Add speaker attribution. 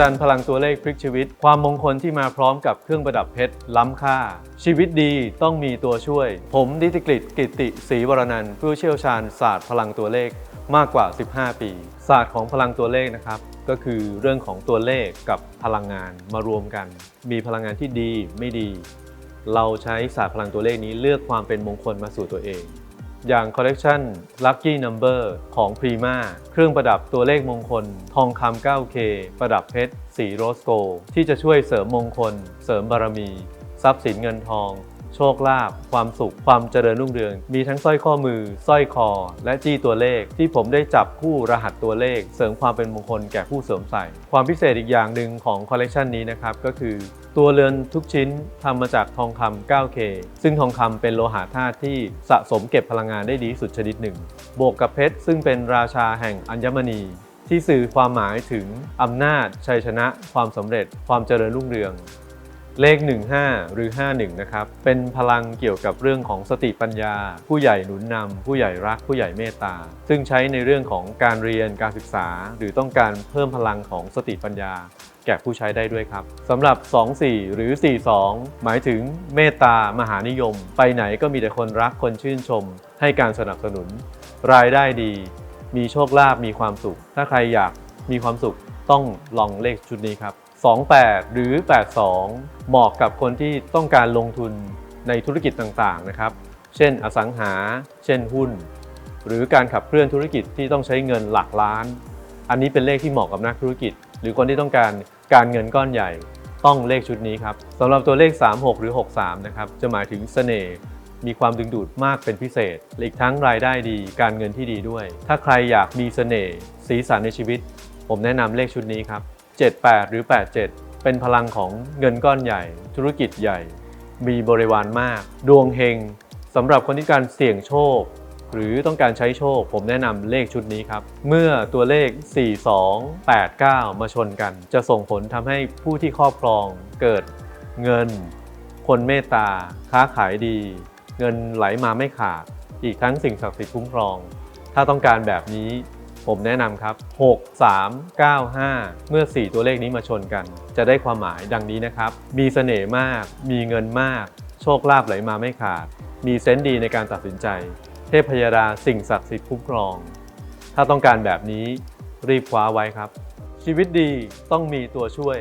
Speaker 1: จันพลังตัวเลขพลิกชีวิต ความมงคลที่มาพร้อมกับเครื่องประดับเพชรล้ำค่า ชีวิตดีต้องมีตัวช่วย ผมดิติกฤตกิตติศรีวรนันท์ผู้เชี่ยวชาญศาสตร์พลังตัวเลขมากกว่า 15 ปี ศาสตร์ของพลังตัวเลขนะครับ ก็คือเรื่องของตัวเลขกับพลังงานมารวมกัน มีพลังงานที่ดีไม่ดี เราใช้ศาสตร์พลังตัวเลขนี้เลือกความเป็นมงคลมาสู่ตัวเอง อย่างคอลเลกชัน Lucky Number ของ Prima เครื่องประดับตัวเลขมงคล ทองคำ 9K ประดับเพชร สีโรสโก ที่จะช่วยเสริมมงคล เสริมบารมี ทรัพย์สินเงินทอง โชคลาภความสุข ความเจริญรุ่งเรือง มีทั้งสร้อยข้อมือสร้อยคอ และจี้ตัวเลข ที่ผมได้จับคู่รหัสตัวเลข เสริมความเป็นมงคลแก่ผู้สวมใส่ ความพิเศษอีกอย่างหนึ่งของคอลเลกชันนี้นะครับก็คือตัวเรือนทุกชิ้นทำมาจากทองคำ 9K ซึ่งทองคำเป็นโลหะธาตุที่สะสมเก็บพลังงานได้ดีสุดชนิดหนึ่ง บวกกับเพชรซึ่งเป็นราชาแห่งอัญมณี ที่สื่อความหมายถึงอำนาจ ชัยชนะ ความสำเร็จ ความเจริญรุ่งเรือง เลข 15 หรือ 51 นะครับ เป็นพลังเกี่ยวกับเรื่องของสติปัญญา ผู้ใหญ่หนุนนำผู้ใหญ่รักผู้ใหญ่เมตตา ซึ่งใช้ในเรื่องของการเรียนการศึกษา หรือต้องการเพิ่มพลังของสติปัญญา แก่ผู้ใช้ได้ด้วยครับสำหรับ 24 หรือ 42 หมายถึงเมตตามหานิยม ไปไหนก็มีแต่คนรักคนชื่นชม ให้การสนับสนุน รายได้ดี มีโชคลาภมีความสุข ถ้าใครอยากมีความสุขต้องลองเลขชุดนี้ครับ 28 หรือ 82 เหมาะกับคนที่ต้องการลงทุนในธุรกิจต่างๆนะครับ เช่นอสังหา เช่นหุ้น หรือการขับเคลื่อนธุรกิจที่ต้องใช้เงินหลักล้าน อันนี้เป็นเลขที่เหมาะกับนักธุรกิจ หรือคนที่ต้องการการเงินก้อนใหญ่ ต้องเลขชุดนี้ครับสำหรับตัวเลข 36 หรือ 63 นะครับ จะหมายถึงเสน่ห์มีความดึงดูดมากเป็นพิเศษและอีกทั้งรายได้ดีการเงินที่ดีด้วย ถ้าใครอยากมีเสน่ห์สีสันในชีวิต ผมแนะนำเลขชุดนี้ครับ 78 หรือ 87 เป็นพลังของเงินก้อนใหญ่ ธุรกิจใหญ่ มีบริวารมาก ดวงเฮงสำหรับคนที่การเสี่ยงโชค หรือต้องการใช้โชค ผมแนะนำเลขชุดนี้ครับ เมื่อตัวเลข 42 89 มาชนกัน จะส่งผลทำให้ผู้ที่ครอบครองเกิดเงิน คนเมตตา ค้าขายดี เงินไหลมาไม่ขาด อีกทั้งสิ่งศักดิ์สิทธิ์คุ้มครอง ถ้าต้องการแบบนี้ ผมแนะนำครับ 6 3 9 5 เมื่อ 4 ตัวเลขนี้มาชนกัน จะได้ความหมายดังนี้นะครับ มีเสน่ห์มาก มีเงินมาก โชคลาภไหลมาไม่ขาด มีเซนส์ดีในการตัดสินใจ เทพยดาสิ่งศักดิ์สิทธิ์คุ้มครอง ถ้าต้องการแบบนี้รีบคว้าไว้ครับ ชีวิตดีต้องมีตัวช่วย